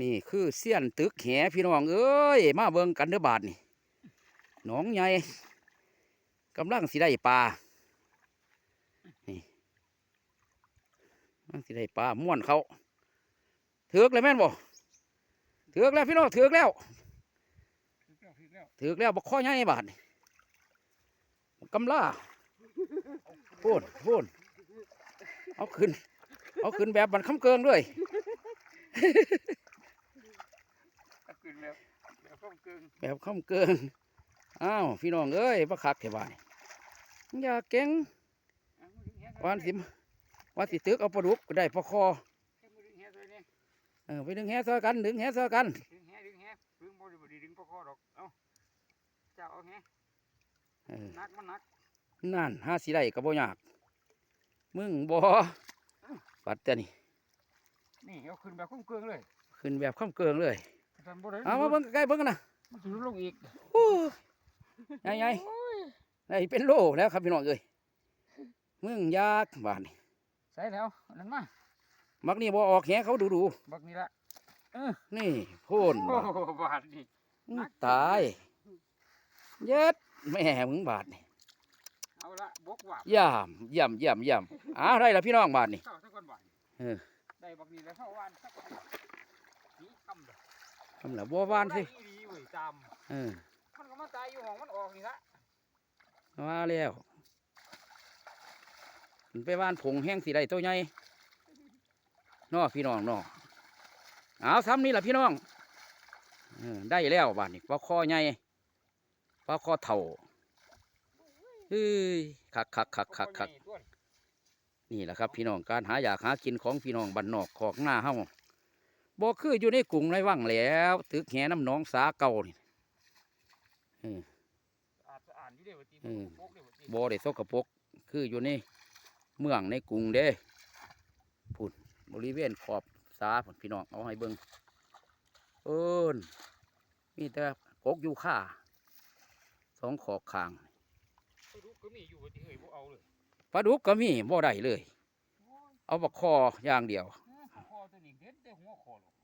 นี่คือเสี้ยนตึกแหพี่น้องเอ้ยมาเบิ่งกันเด้อบาดนี่หนองใหญ่กำลังสิได้ปลานี่กำลังสิได้ปลาม่วนเขาถือกเลยแม่นบ่ถือกแล้วพี่น้องถือกแล้วเถือกแล้วบักข้อใหญ่บาดกำลาพูนพูนเอาขึ้น เอาขึ้นแบบบันคำเกิงด้วย ก็ขึ้นแล้วเดี๋ยวต้องเกิงแบบคำเกิงอ้าวพี่น้องเอ้ยพระคักแถวบ้านอย่าเก่งอะมือดึงแหซอยวานสิวานสิตึกเอาปลาดุกก็ได้ปลาคอแค่มือดึงแหซอยนี่เออไปดึงแหซอยกันดึงแหซอยกันดึงแหดึงแหดึงบ่ได้บ่ได้ดึงปลาคอดอกเอ้าเจ้าเอาแหเออนักมันนักนั่นหาสิได้ก็บ่ยากมึงบ่ปัดแต่นี่นี่เอาขึ้นแบบคุ้มเกิงเลย ขึ้นแบบคำเกิงเลยทำบ่ได้ เอามาเบิ่งใกล้ๆเบิ่งกันนะมันสิลงอีกโอ้ยใหญ่ๆได้เป็นโลแล้วครับพี่น้องเอ้ยมึงยากบาดนี่ใส่แล้วอันนั่นมามักนี่บ่ออกแหเขาดูดูบักนี่ละๆนี่โพ่นโอ้บาดโหบาดนี่อื้อตายเย็ดแม่มึงบาดนี่เอาละบกว่าบย่ามย่ำย่ำย่ำอ้าวได้ละพี่น้องบาทนี่เข้าสักก่อนบาดเออได้บักนี่แล้วเข้าวานสักก่อนนี่คำเด้อ ทำละบัวบานสิได้อีหลีเว้ยตามเออมันก็มาตายอยู่ห้องมันออกนี่ละมาแล้วมันไปบ้านผงแห้งสีได้ตัวใหญ่นอพี่น้องนอเอาซ้ำนี่ละพี่น้องเออได้แล้วบาทนี่ปลาคอใหญ่ปลาคอเท่าเฮ้ยคักคักคักคักคักนี่ต้วนนี่แหละครับพี่น้องการหาอยากหากินของพี่น้องบ้านนอกขอกหน้าเฮา บ่คืออยู่ในกรุงในวังแหล้วตึกแหน้ำหนองสาเก่านี่เอออาจจะอ่านอยู่เด้อว่าตีเออโปกเด้อว่าตีบ่ได้สกปรกคืออยู่ในเมืองในกรุงเด้พุ่นบริเวณขอบสาพุ่นพี่น้องเอาให้เบิ่งเอิ้นมีแต่กกอยู่ค่าสองขอกคางไปดูก็มีอยู่ว่าตีเฮ้ยบ่เอาเลยปลาดุกก็มีบ่ได้เลย เอาบักคออย่างเดียว เออ